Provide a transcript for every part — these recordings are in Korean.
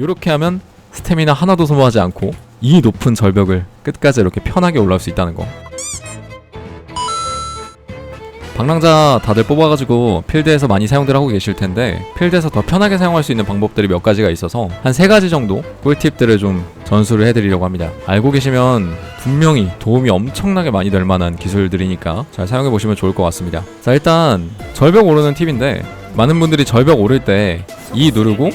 이렇게 하면 스태미나 하나도 소모하지 않고 이 높은 절벽을 끝까지 이렇게 편하게 올라올 수 있다는 거. 방랑자 다들 뽑아가지고 필드에서 많이 사용들 하고 계실 텐데 필드에서 더 편하게 사용할 수 있는 방법들이 몇 가지가 있어서 한 세 가지 정도 꿀팁들을 좀 전수를 해드리려고 합니다. 알고 계시면 분명히 도움이 엄청나게 많이 될 만한 기술들이니까 잘 사용해 보시면 좋을 것 같습니다. 자 일단 절벽 오르는 팁인데 많은 분들이 절벽 오를 때 E 누르고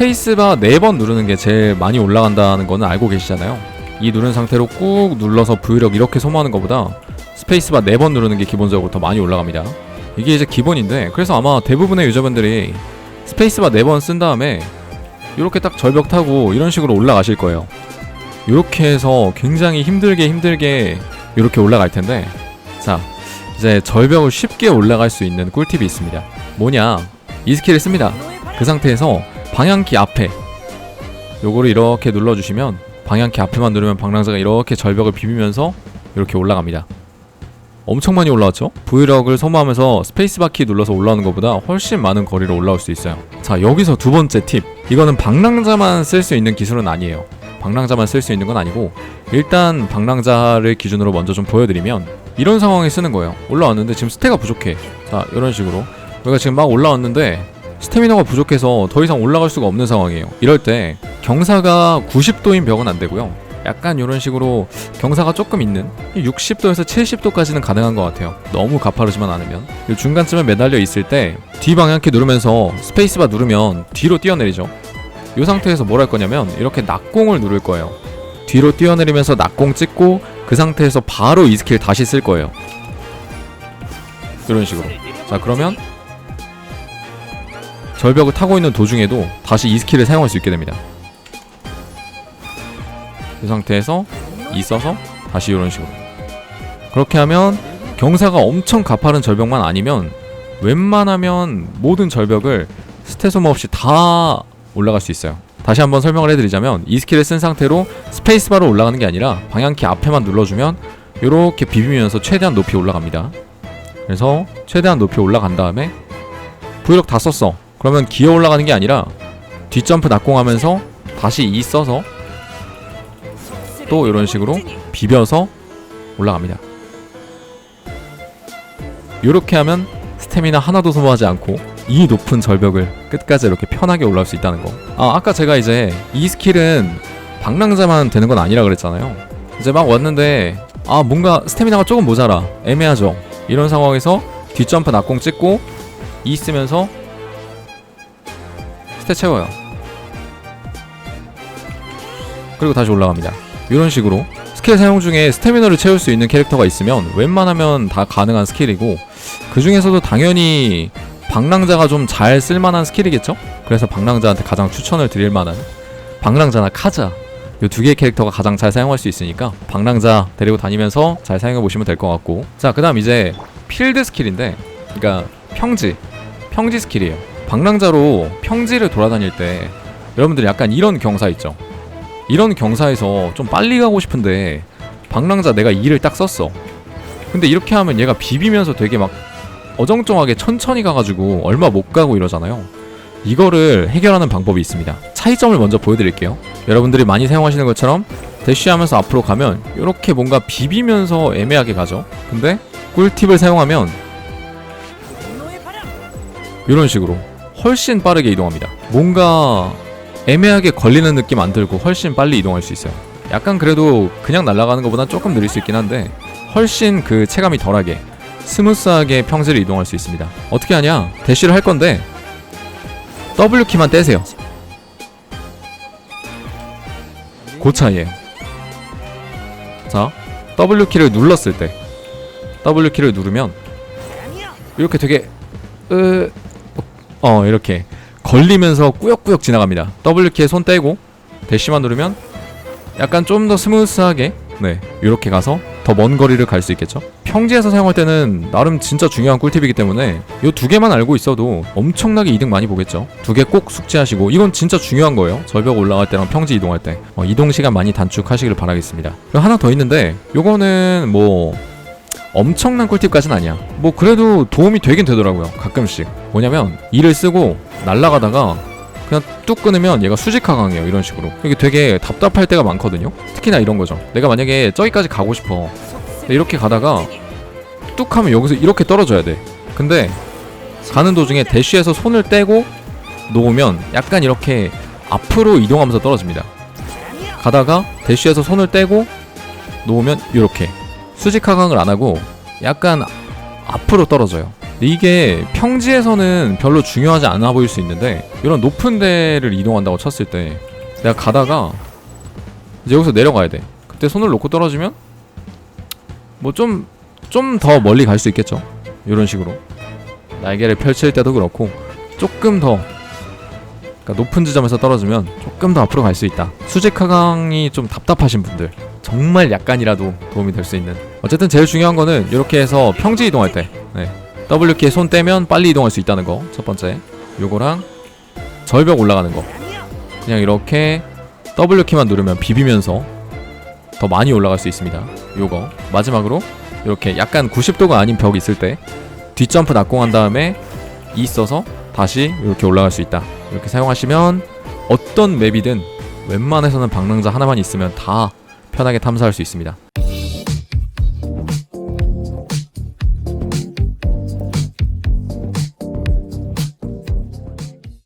스페이스바 4번 누르는 게 제일 많이 올라간다는 거는 알고 계시잖아요. 이 누른 상태로 꾹 눌러서 부유력 이렇게 소모하는 것보다 스페이스바 4번 누르는 게 기본적으로 더 많이 올라갑니다. 이게 이제 기본인데 그래서 아마 대부분의 유저분들이 스페이스바 4번 쓴 다음에 이렇게 딱 절벽 타고 이런 식으로 올라가실 거예요. 이렇게 해서 굉장히 힘들게 힘들게 이렇게 올라갈 텐데 자 이제 절벽을 쉽게 올라갈 수 있는 꿀팁이 있습니다. 뭐냐 이 스킬을 씁니다. 그 상태에서 방향키 앞에 요거를 이렇게 눌러주시면 방향키 앞에만 누르면 방랑자가 이렇게 절벽을 비비면서 이렇게 올라갑니다. 엄청 많이 올라왔죠? 부유력을 소모하면서 스페이스바 키 눌러서 올라오는 것보다 훨씬 많은 거리로 올라올 수 있어요. 자 여기서 두 번째 팁. 이거는 방랑자만 쓸 수 있는 기술은 아니에요. 방랑자만 쓸 수 있는 건 아니고 일단 방랑자를 기준으로 먼저 좀 보여드리면 이런 상황에 쓰는 거예요. 올라왔는데 지금 스태가 부족해. 자 이런 식으로 우리가 지금 막 올라왔는데 스태미너가 부족해서 더 이상 올라갈 수가 없는 상황이에요. 이럴 때 경사가 90도인 벽은 안 되고요. 약간 이런 식으로 경사가 조금 있는 60도에서 70도까지는 가능한 것 같아요. 너무 가파르지만 않으면 이 중간쯤에 매달려 있을 때 뒤 방향키 누르면서 스페이스바 누르면 뒤로 뛰어내리죠. 이 상태에서 뭘 할 거냐면 이렇게 낙공을 누를 거예요. 뒤로 뛰어내리면서 낙공 찍고 그 상태에서 바로 이 스킬 다시 쓸 거예요. 이런 식으로. 자 그러면 절벽을 타고 있는 도중에도 다시 이 스킬을 사용할 수 있게 됩니다. 이 상태에서 있어서 다시 이런 식으로. 그렇게 하면 경사가 엄청 가파른 절벽만 아니면 웬만하면 모든 절벽을 스탯 소모 없이 다 올라갈 수 있어요. 다시 한번 설명을 해드리자면 이 스킬을 쓴 상태로 스페이스바로 올라가는 게 아니라 방향키 앞에만 눌러주면 이렇게 비비면서 최대한 높이 올라갑니다. 그래서 최대한 높이 올라간 다음에 부유력 다 썼어. 그러면 기어 올라가는 게 아니라 뒷점프 낙공하면서 다시 이 써서 또 이런 식으로 비벼서 올라갑니다. 이렇게 하면 스태미나 하나도 소모하지 않고 이 높은 절벽을 끝까지 이렇게 편하게 올라올 수 있다는 거. 아 아까 제가 이제 이 스킬은 방랑자만 되는 건 아니라 그랬잖아요. 이제 막 왔는데 아 뭔가 스태미나가 조금 모자라 애매하죠. 이런 상황에서 뒷점프 낙공 찍고 이 쓰면서 스탯 채워요. 그리고 다시 올라갑니다. 이런 식으로 스킬 사용 중에 스태미너를 채울 수 있는 캐릭터가 있으면 웬만하면 다 가능한 스킬이고 그 중에서도 당연히 방랑자가 좀 잘 쓸만한 스킬이겠죠? 그래서 방랑자한테 가장 추천을 드릴 만한 방랑자나 카자 이 두 개의 캐릭터가 가장 잘 사용할 수 있으니까 방랑자 데리고 다니면서 잘 사용해 보시면 될 것 같고 자 그 다음 이제 필드 스킬인데 그러니까 평지 평지 스킬이에요 방랑자로 평지를 돌아다닐 때 여러분들 약간 이런 경사 있죠? 이런 경사에서 좀 빨리 가고 싶은데 방랑자 내가 2를 딱 썼어. 근데 이렇게 하면 얘가 비비면서 되게 막 어정쩡하게 천천히 가가지고 얼마 못 가고 이러잖아요. 이거를 해결하는 방법이 있습니다. 차이점을 먼저 보여드릴게요. 여러분들이 많이 사용하시는 것처럼 대쉬하면서 앞으로 가면 이렇게 뭔가 비비면서 애매하게 가죠. 근데 꿀팁을 사용하면 이런 식으로 훨씬 빠르게 이동합니다. 뭔가 애매하게 걸리는 느낌 안 들고 훨씬 빨리 이동할 수 있어요. 약간 그래도 그냥 날아가는 것보다 조금 느릴 수 있긴 한데 훨씬 그 체감이 덜하게 스무스하게 평지를 이동할 수 있습니다. 어떻게 하냐? 대쉬를 할 건데 W키만 떼세요. 그 차이에요 자 W키를 눌렀을 때 W키를 누르면 이렇게 되게 으... 어 이렇게 걸리면서 꾸역꾸역 지나갑니다. W키에 손 떼고 대쉬만 누르면 약간 좀 더 스무스하게 네 이렇게 가서 더 먼 거리를 갈 수 있겠죠? 평지에서 사용할 때는 나름 진짜 중요한 꿀팁이기 때문에 이 두 개만 알고 있어도 엄청나게 이득 많이 보겠죠? 두 개 꼭 숙지하시고 이건 진짜 중요한 거예요. 절벽 올라갈 때랑 평지 이동할 때. 어, 이동 시간 많이 단축하시길 바라겠습니다. 하나 더 있는데 요거는 뭐 엄청난 꿀팁까진 아니야. 뭐 그래도 도움이 되긴 되더라고요 가끔씩. 뭐냐면 이를 쓰고 날아가다가 그냥 뚝 끊으면 얘가 수직하강이에요 이런 식으로. 이게 되게 답답할 때가 많거든요. 특히나 이런 거죠. 내가 만약에 저기까지 가고 싶어. 이렇게 가다가 뚝 하면 여기서 이렇게 떨어져야 돼. 근데 가는 도중에 대쉬에서 손을 떼고 놓으면 약간 이렇게 앞으로 이동하면서 떨어집니다. 가다가 대쉬에서 손을 떼고 놓으면 이렇게 수직 하강을 안 하고 약간 앞으로 떨어져요. 이게 평지에서는 별로 중요하지 않아 보일 수 있는데 이런 높은 데를 이동한다고 쳤을 때 내가 가다가 이제 여기서 내려가야 돼. 그때 손을 놓고 떨어지면 뭐 좀 좀 더 멀리 갈 수 있겠죠. 이런 식으로. 날개를 펼칠 때도 그렇고 조금 더 그러니까 높은 지점에서 떨어지면 조금 더 앞으로 갈 수 있다. 수직 하강이 좀 답답하신 분들 정말 약간이라도 도움이 될 수 있는 어쨌든 제일 중요한 거는 이렇게 해서 평지 이동할 때 네. W키에 손 떼면 빨리 이동할 수 있다는 거 첫 번째. 요거랑 절벽 올라가는 거. 그냥 이렇게 W키만 누르면 비비면서 더 많이 올라갈 수 있습니다. 요거. 마지막으로 이렇게 약간 90도가 아닌 벽 있을 때 뒷점프 낙공한 다음에 E 써서 다시 이렇게 올라갈 수 있다. 이렇게 사용하시면 어떤 맵이든 웬만해서는 방랑자 하나만 있으면 다 편하게 탐사할 수 있습니다